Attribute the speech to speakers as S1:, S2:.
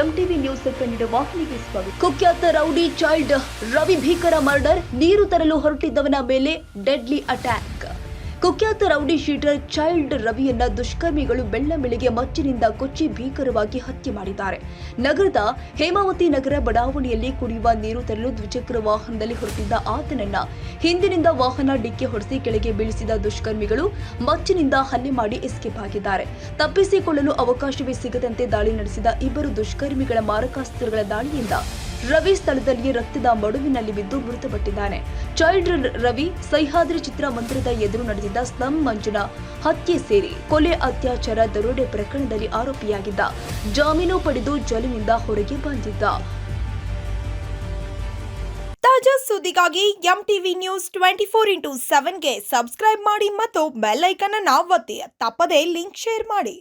S1: MTV news ಕಂಡಿದ್ದ ವಾಹಿನಿಗೆ ಸ್ವಾಗತ. ಕುಖ್ಯಾತ ರೌಡಿ ಚೈಲ್ಡ್ ರವಿ ಭೀಕರ ಮರ್ಡರ್, ನೀರು ತರಲು ಹೊರಟಿದ್ದವನ ಮೇಲೆ ಡೆಡ್ಲಿ ಅಟ್ಯಾಕ್. ಕುಖ್ಯಾತ ರೌಡಿ ಶೀಟರ್ ಚೈಲ್ಡ್ ರವಿಯನ್ನ ದುಷ್ಕರ್ಮಿಗಳು ಬೆಳ್ಳಂಬೆಳಿಗ್ಗೆ ಮಚ್ಚಿನಿಂದ ಕೊಚ್ಚಿ ಭೀಕರವಾಗಿ ಹತ್ಯೆ ಮಾಡಿದ್ದಾರೆ. ನಗರದ ಹೇಮಾವತಿ ನಗರ ಬಡಾವಣೆಯಲ್ಲಿ ಕುಡಿಯುವ ನೀರು ತರಲು ದ್ವಿಚಕ್ರ ವಾಹನದಲ್ಲಿ ಹೊರಟಿದ್ದ ಆತನನ್ನ ಹಿಂದಿನಿಂದ ವಾಹನ ಡಿಕ್ಕಿ ಹೊಡೆಸಿ ಕೆಳಗೆ ಬೀಳಿಸಿದ ದುಷ್ಕರ್ಮಿಗಳು ಮಚ್ಚಿನಿಂದ ಹಲ್ಲೆ ಮಾಡಿ ಎಸ್ಕೇಪ್ ಆಗಿದ್ದಾರೆ. ತಪ್ಪಿಸಿಕೊಳ್ಳಲು ಅವಕಾಶವೇ ಸಿಗದಂತೆ ದಾಳಿ ನಡೆಸಿದ ಇಬ್ಬರು ದುಷ್ಕರ್ಮಿಗಳ ಮಾರಕಾಸ್ತ್ರಗಳ ದಾಳಿಯಿಂದ ರವಿ ಸ್ಥಳದಲ್ಲಿ ರಕ್ತದ ಮಡುವಿನಲ್ಲಿ ಬಿದ್ದು ಮೃತಪಟ್ಟಿದ್ದಾನೆ. ಚೈಲ್ಡ್ ರವಿ ಸಹ್ಯಾದ್ರಿ ಚಿತ್ರಮಂದಿರದ ಎದುರು ನಡೆದಿದ್ದ ಸ್ಲಂ ಮಂಜುನ ಹತ್ಯೆ ಸೇರಿ ಕೊಲೆ ಅತ್ಯಾಚಾರ ದರೋಡೆ ಪ್ರಕರಣದಲ್ಲಿ ಆರೋಪಿಯಾಗಿದ್ದ. ಜಾಮೀನು ಪಡೆದು ಜಲಿನಿಂದ ಹೊರಗೆ ಬಂದಿದ್ದ.
S2: ತಾಜಾ ಸುದ್ದಿಗಾಗಿ M TV news twenty four into ಸೆವೆನ್ಗೆ subscribe ಮಾಡಿ ಮತ್ತು ಬೆಲ್ ಅನ್ನು ಒತ್ತಿ. ತಪ್ಪದೇ ಲಿಂಕ್ ಶೇರ್ ಮಾಡಿ.